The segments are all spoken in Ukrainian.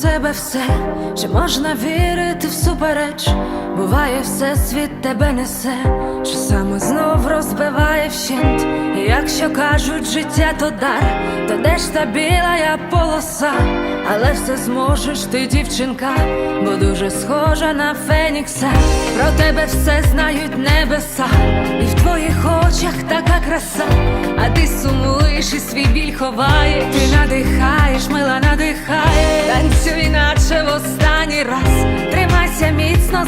себе все, чи можна вірити всупереч, буває, все світ тебе несе, що саме знов розбиває вщент. І якщо кажуть, життя то дар, то де ж та біла полоса, але все зможеш ти, дівчинка, бо дуже схожа на Фенікса. Про тебе все знають небеса, і в твоїх очах така краса, а ти сумуєш і свій біль ховаєш. Ти надихаєш, мила надихає,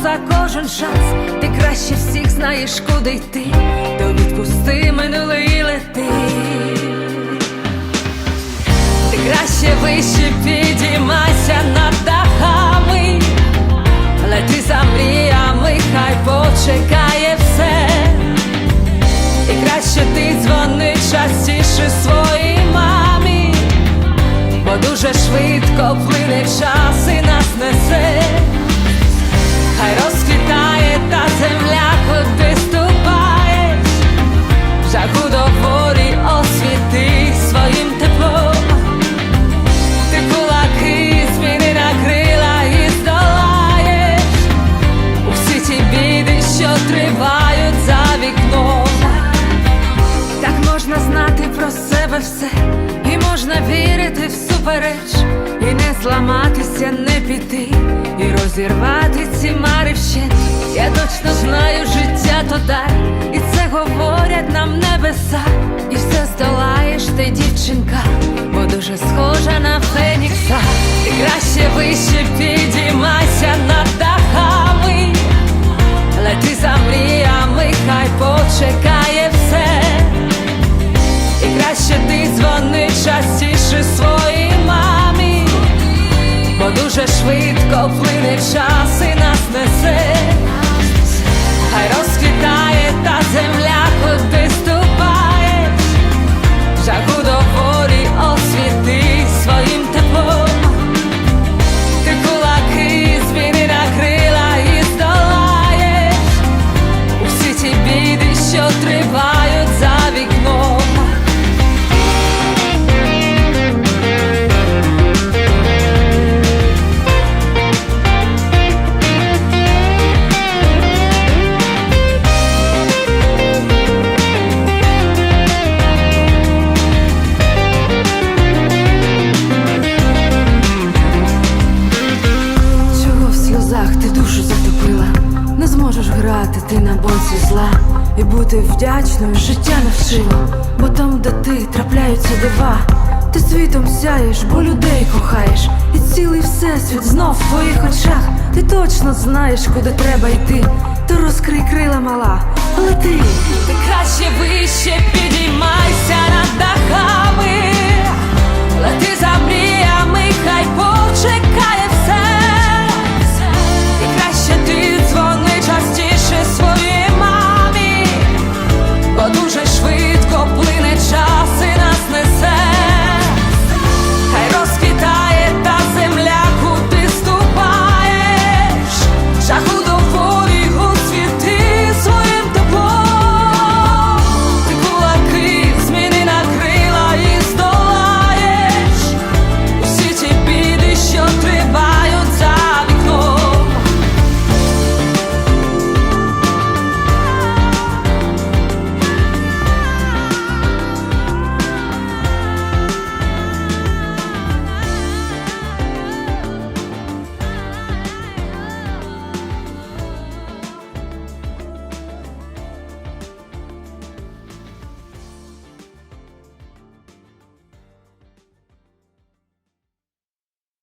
За кожен шанс. Ти краще всіх знаєш, куди йти. То відпусти себе все, і можна вірити всупереч, і не зламатися, не піти, і розірвати ці мари вщент. Я точно знаю, життя то дар, і це говорять нам небеса, дуже швидко плине час і нас несе. Хай розквітає та земля, куди ступаєш, жагу до волі освіти своїм теплом. Ти кулаки зміни на крила і здолаєш усі ті біди, що тривають Не зможеш грати ти на боці зла І бути вдячною життя навчило, бо там, де ти трапляються дива, ти світом сяєш, бо людей кохаєш, і цілий всесвіт знов в твоїх очах. Ти точно знаєш, куди треба йти. То розкрий крила мала, лети. Ти краще вище підіймайся під